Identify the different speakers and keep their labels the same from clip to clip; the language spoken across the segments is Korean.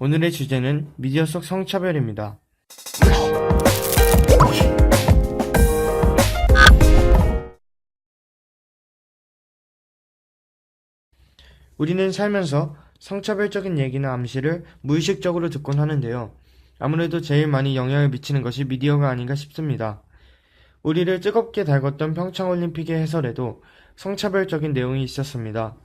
Speaker 1: 오늘의 주제는 미디어 속 성차별입니다. 우리는 살면서 성차별적인 얘기나 암시를 무의식적으로 듣곤 하는데요. 아무래도 제일 많이 영향을 미치는 것이 미디어가 아닌가 싶습니다. 우리를 뜨겁게 달궜던 평창올림픽의 해설에도 성차별적인 내용이 있었습니다.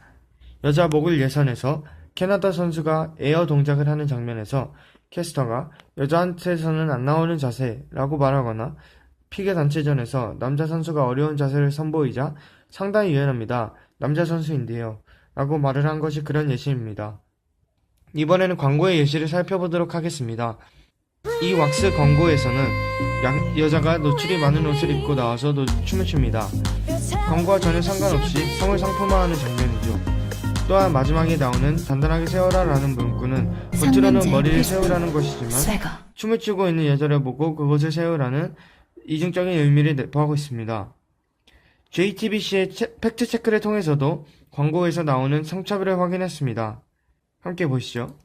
Speaker 1: 여자 목을 예선에서 캐나다 선수가 에어 동작을 하는 장면에서 캐스터가 여자한테서는 안 나오는 자세라고 말하거나 피겨 단체전에서 남자 선수가 어려운 자세를 선보이자 상당히 유연합니다. 남자 선수인데요. 라고 말을 한 것이 그런 예시입니다. 이번에는 광고의 예시를 살펴보도록 하겠습니다. 이 왁스 광고에서는 양- 여자가 노출이 많은 옷을 입고 나와서 노- 춤을 춥니다. 광고와 전혀 상관없이 성을 상품화하는 장면이죠. 또한 마지막에 나오는 단단하게 세워라라는 문구는 겉으로는 머리를 세우라는 것이지만 춤을 추고 있는 여자를 보고 그것을 세우라는 이중적인 의미를 내포하고 있습니다. JTBC의 팩트체크를 통해서도 광고에서 나오는 성차별을 확인했습니다. 함께 보시죠.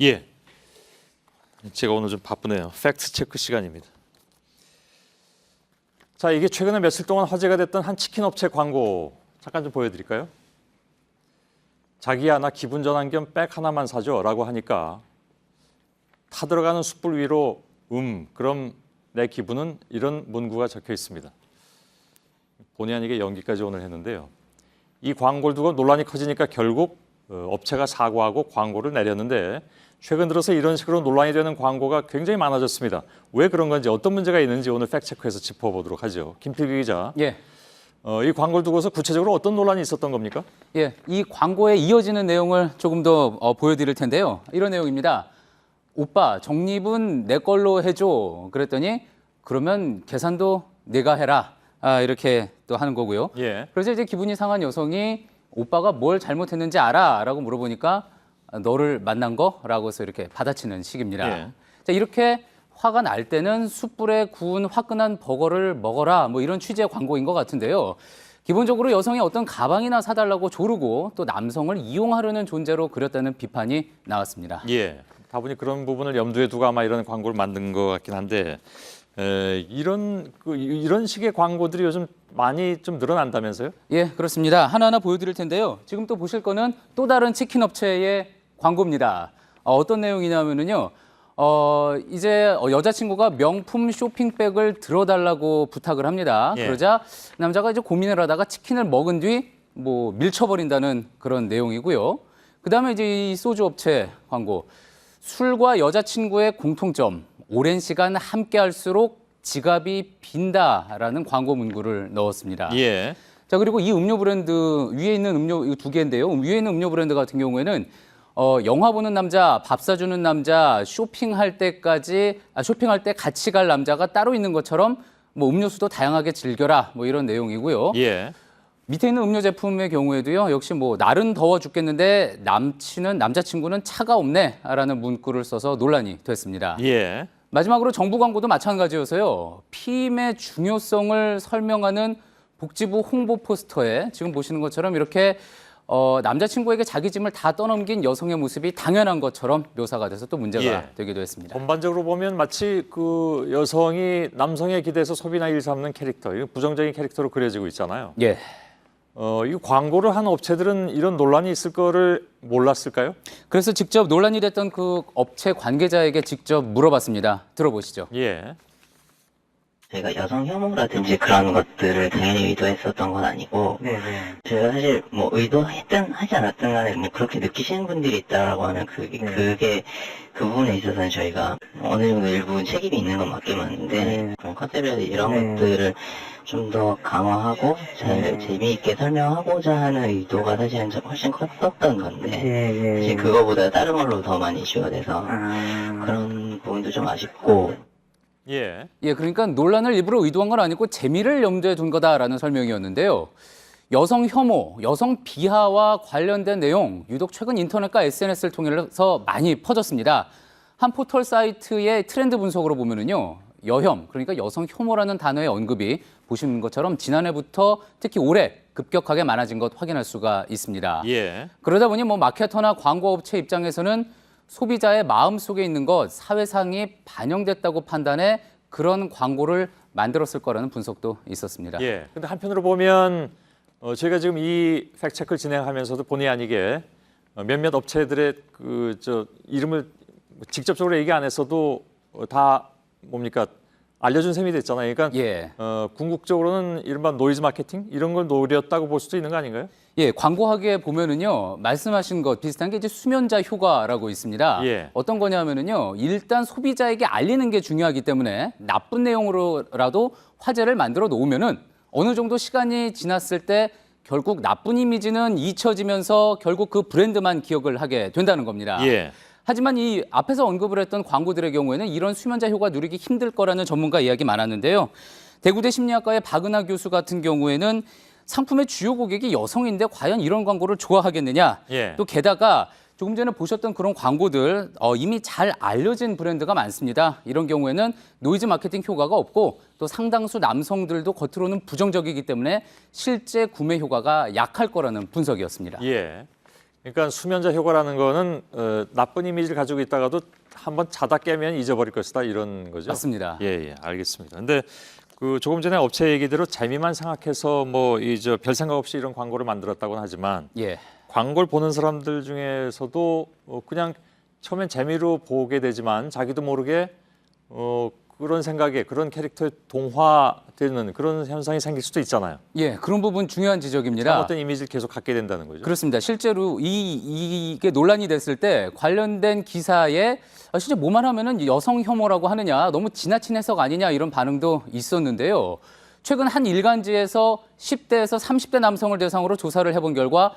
Speaker 2: 예. 제가 오늘 좀 바쁘네요. 팩트 체크 시간입니다. 자, 이게 최근에 며칠 동안 화제가 됐던 한 치킨 업체 광고 잠깐 좀 보여드릴까요? 자기야 나 기분 전환 겸 백 하나만 사줘라고 하니까 타 들어가는 숯불 위로 음 그럼 내 기분은 이런 문구가 적혀 있습니다. 본의 아니게 연기까지 오늘 했는데요. 이 광고를 두고 논란이 커지니까 결국 어, 업체가 사과하고 광고를 내렸는데 최근 들어서 이런 식으로 논란이 되는 광고가 굉장히 많아졌습니다. 왜 그런 건지 어떤 문제가 있는지 오늘 팩체크해서 짚어보도록 하죠. 김필기 기자,
Speaker 3: 예,
Speaker 2: 어, 이 광고를 두고서 구체적으로 어떤 논란이 있었던 겁니까?
Speaker 3: 예, 이 광고에 이어지는 내용을 조금 더 어, 보여드릴 텐데요. 이런 내용입니다. 오빠 적립은 내 걸로 해줘. 그랬더니 그러면 계산도 내가 해라. 아, 이렇게 또 하는 거고요.
Speaker 2: 예.
Speaker 3: 그래서 이제 기분이 상한 여성이 오빠가 뭘 잘못했는지 알아?라고 물어보니까 아, 너를 만난 거 라고 해서 이렇게 받아치는 식입니다.
Speaker 2: 예.
Speaker 3: 자, 이렇게 화가 날 때는 숯불에 구운 화끈한 버거를 먹어라 뭐 이런 취지의 광고인 것 같은데요. 기본적으로 여성이 어떤 가방이나 사달라고 조르고 또 남성을 이용하려는 존재로 그렸다는 비판이 나왔습니다.
Speaker 2: 예. 다분히 그런 부분을 염두에 두고 아마 이런 광고를 만든 것 같긴 한데 에, 이런 그, 이런 식의 광고들이 요즘 많이 좀 늘어난다면서요?
Speaker 3: 예, 그렇습니다. 하나하나 보여드릴 텐데요. 지금 또 보실 거는 또 다른 치킨 업체의 광고입니다. 어, 떤 내용이냐면요. 어, 이제 어, 여자친구가 명품 쇼핑백을 들어달라고 부탁을 합니다.
Speaker 2: 예.
Speaker 3: 그러자 남자가 이제 고민을 하다가 치킨을 먹은 뒤 뭐 밀쳐버린다는 그런 내용이고요. 그 다음에 이제 이 소주 업체 광고. 술과 여자친구의 공통점. 오랜 시간 함께 할수록 지갑이 빈다라는 광고 문구를 넣었습니다.
Speaker 2: 예.
Speaker 3: 자 그리고 이 음료 브랜드 위에 있는 음료 이거 두 개인데요. 위에 있는 음료 브랜드 같은 경우에는 어, 영화 보는 남자, 밥 사주는 남자, 쇼핑할 때까지 아, 쇼핑할 때 같이 갈 남자가 따로 있는 것처럼 뭐 음료수도 다양하게 즐겨라 뭐 이런 내용이고요.
Speaker 2: 예.
Speaker 3: 밑에 있는 음료 제품의 경우에도요. 역시 뭐 날은 더워 죽겠는데 남친은 남자친구는 차가 없네라는 문구를 써서 논란이 됐습니다.
Speaker 2: 예.
Speaker 3: 마지막으로 정부 광고도 마찬가지여서요. 피임의 중요성을 설명하는 복지부 홍보 포스터에 지금 보시는 것처럼 이렇게 어, 남자친구에게 자기 짐을 다 떠넘긴 여성의 모습이 당연한 것처럼 묘사가 돼서 또 문제가
Speaker 2: 예.
Speaker 3: 되기도 했습니다.
Speaker 2: 전반적으로 보면 마치 그 여성이 남성에 기대서 소비나 일 삼는 캐릭터, 부정적인 캐릭터로 그려지고 있잖아요.
Speaker 3: 예.
Speaker 2: 어, 이 광고를 한 업체들은 이런 논란이 있을 거를 몰랐을까요?
Speaker 3: 그래서 직접 논란이 됐던 그 업체 관계자에게 직접 물어봤습니다. 들어보시죠.
Speaker 2: 예.
Speaker 4: 저희가 여성 혐오라든지 그런 것들을 당연히 의도했었던 건 아니고 제가 사실 뭐 의도했든 하지 않았든 간에 뭐 그렇게 느끼시는 분들이 있다라고 하면 그게 그게 그 부분에 있어서는 저희가 어느 정도 일부 책임이 있는 건 맞긴 맞는데 그런 컨셉이라든지 이런 것들을 좀 더 강화하고 잘 재미있게 설명하고자 하는 의도가 사실은 좀 훨씬 컸었던 건데 사실 그거보다 다른 걸로 더 많이 이슈가 돼서 그런 부분도 좀 아쉽고
Speaker 2: 예.
Speaker 3: 예, 그러니까 논란을 일부러 의도한 건 아니고 재미를 염두에 둔 거다라는 설명이었는데요. 여성 혐오, 여성 비하와 관련된 내용 유독 최근 인터넷과 SNS를 통해서 많이 퍼졌습니다. 한 포털 사이트의 트렌드 분석으로 보면은요. 여혐, 그러니까 여성 혐오라는 단어의 언급이 보시는 것처럼 지난해부터 특히 올해 급격하게 많아진 것 확인할 수가 있습니다.
Speaker 2: 예.
Speaker 3: 그러다 보니 뭐 마케터나 광고업체 입장에서는 소비자의 마음 속에 있는 것 사회상이 반영됐다고 판단해 그런 광고를 만들었을 거라는 분석도 있었습니다.
Speaker 2: 예. 근데 한편으로 보면 어, 저희가 지금 이 팩트체크를 진행하면서도 본의 아니게 어, 몇몇 업체들의 그 저 이름을 직접적으로 얘기 안 했어도 어, 다 뭡니까 알려준 셈이 됐잖아요. 그러니까
Speaker 3: 예.
Speaker 2: 어, 궁극적으로는 이른바 노이즈 마케팅 이런 걸 노렸다고 볼 수도 있는 거 아닌가요?
Speaker 3: 예, 광고하게 보면은요, 말씀하신 것 비슷한 게 이제 수면자 효과라고 있습니다.
Speaker 2: 예.
Speaker 3: 어떤 거냐면은요, 일단 소비자에게 알리는 게 중요하기 때문에 나쁜 내용으로라도 화제를 만들어 놓으면은 어느 정도 시간이 지났을 때 결국 나쁜 이미지는 잊혀지면서 결국 그 브랜드만 기억을 하게 된다는 겁니다.
Speaker 2: 예.
Speaker 3: 하지만 이 앞에서 언급을 했던 광고들의 경우에는 이런 수면자 효과 누리기 힘들 거라는 전문가 이야기 많았는데요. 대구대 심리학과의 박은하 교수 같은 경우에는 상품의 주요 고객이 여성인데 과연 이런 광고를 좋아하겠느냐?
Speaker 2: 예.
Speaker 3: 또 게다가 조금 전에 보셨던 그런 광고들 어, 이미 잘 알려진 브랜드가 많습니다. 이런 경우에는 노이즈 마케팅 효과가 없고 또 상당수 남성들도 겉으로는 부정적이기 때문에 실제 구매 효과가 약할 거라는 분석이었습니다.
Speaker 2: 예. 그러니까 수면자 효과라는 거는 어, 나쁜 이미지를 가지고 있다가도 한번 자다 깨면 잊어버릴 것이다 이런 거죠.
Speaker 3: 맞습니다.
Speaker 2: 예, 예, 알겠습니다. 근데 그 조금 전에 업체 얘기대로 재미만 생각해서 뭐 이 저 별 생각 없이 이런 광고를 만들었다고는 하지만
Speaker 3: 예.
Speaker 2: 광고를 보는 사람들 중에서도 어, 그냥 처음엔 재미로 보게 되지만 자기도 모르게 어, 그런 생각에 그런 캐릭터에 동화되는 그런 현상이 생길 수도 있잖아요.
Speaker 3: 예, 그런 부분 중요한 지적입니다.
Speaker 2: 잘못된 이미지를 계속 갖게 된다는 거죠.
Speaker 3: 그렇습니다. 실제로 이 이게 논란이 됐을 때 관련된 기사에 아, 실제 뭐만 하면은 여성 혐오라고 하느냐, 너무 지나친 해석 아니냐 이런 반응도 있었는데요. 최근 한 일간지에서 10대에서 30대 남성을 대상으로 조사를 해본 결과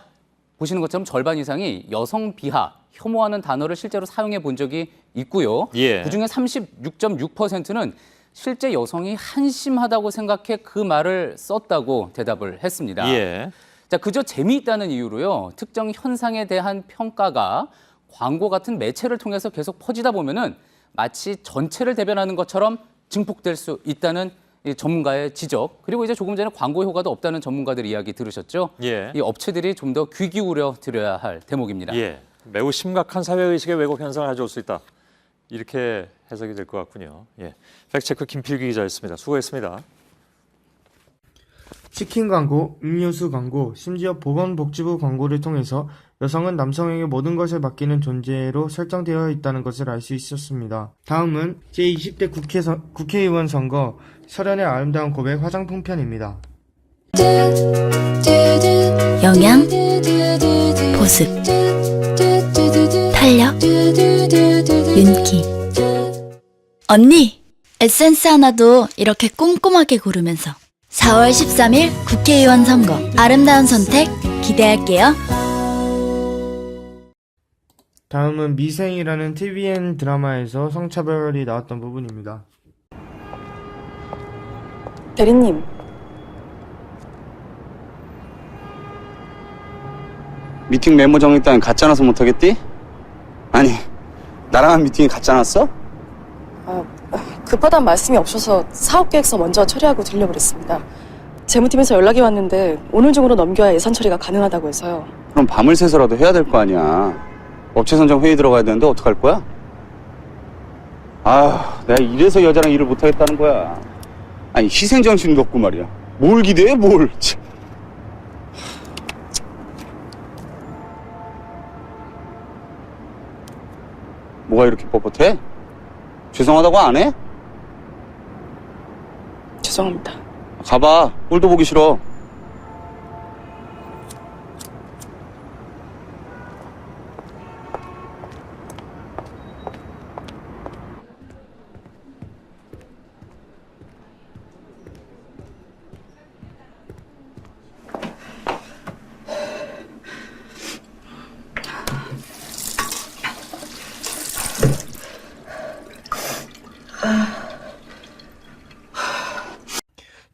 Speaker 3: 보시는 것처럼 절반 이상이 여성 비하, 혐오하는 단어를 실제로 사용해 본 적이 있고요.
Speaker 2: 예.
Speaker 3: 그중에 36.6%는 실제 여성이 한심하다고 생각해 그 말을 썼다고 대답을 했습니다.
Speaker 2: 예.
Speaker 3: 자, 그저 재미있다는 이유로요. 특정 현상에 대한 평가가 광고 같은 매체를 통해서 계속 퍼지다 보면은 마치 전체를 대변하는 것처럼 증폭될 수 있다는 이 전문가의 지적. 그리고 이제 조금 전에 광고 효과도 없다는 전문가들 이야기 들으셨죠?
Speaker 2: 예.
Speaker 3: 이 업체들이 좀 더 귀 기울여 드려야 할 대목입니다.
Speaker 2: 예, 매우 심각한 사회 의식의 왜곡 현상을 가져올 수 있다. 이렇게 해석이 될 것 같군요. 예, 팩트체크 김필기 기자였습니다. 수고했습니다.
Speaker 1: 치킨 광고, 음료수 광고, 심지어 보건복지부 광고를 통해서 여성은 남성에게 모든 것을 맡기는 존재로 설정되어 있다는 것을 알 수 있었습니다. 다음은 제20대 국회 국회의원 선거 설현의 아름다운 고백 화장품 편입니다.
Speaker 5: 영양, 보습, 탄력, 윤기. 언니, 에센스 하나도 이렇게 꼼꼼하게 고르면서 4월 13일 국회의원 선거 아름다운 선택 기대할게요.
Speaker 1: 다음은 미생이라는 TVN 드라마에서 성차별이 나왔던 부분입니다.
Speaker 6: 대리님,
Speaker 7: 미팅 메모 정리 따윈 가짜 나서 못하겠디? 아니 나랑한 미팅이 가짜 났어?
Speaker 6: 아, 급하단 말씀이 없어서 사업 계획서 먼저 처리하고 그랬습니다. 재무팀에서 연락이 왔는데 오늘 중으로 넘겨야 예산 처리가 가능하다고 해서요.
Speaker 7: 그럼 밤을 새서라도 해야 될 거 아니야 업체 선정 회의 들어가야 되는데 어떡할 거야? 아 내가 이래서 여자랑 일을 못하겠다는 거야 아니 희생정신도 없고 말이야 뭘 기대해 뭘 참. 뭐가 이렇게 뻣뻣해? 죄송하다고 안 해?
Speaker 6: 죄송합니다.
Speaker 7: 가봐 꼴도 보기 싫어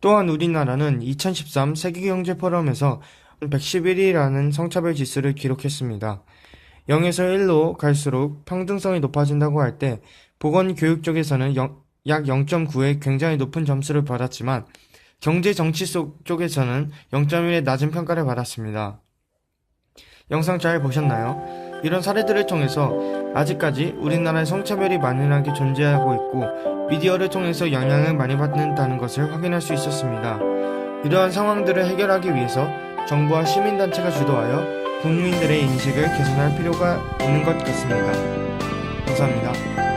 Speaker 1: 또한 우리나라는 2013 세계경제 포럼에서 111위라는 성차별 지수를 기록했습니다. 0에서 1로 갈수록 평등성이 높아진다고 할 때 보건 교육 쪽에서는 0, 약 0.9의 굉장히 높은 점수를 받았지만 경제 정치 속 쪽에서는 0.1의 낮은 평가를 받았습니다. 영상 잘 보셨나요? 이런 사례들을 통해서 아직까지 우리나라에 성차별이 만연하게 존재하고 있고 미디어를 통해서 영향을 많이 받는다는 것을 확인할 수 있었습니다. 이러한 상황들을 해결하기 위해서 정부와 시민단체가 주도하여 국민들의 인식을 개선할 필요가 있는 것 같습니다. 감사합니다.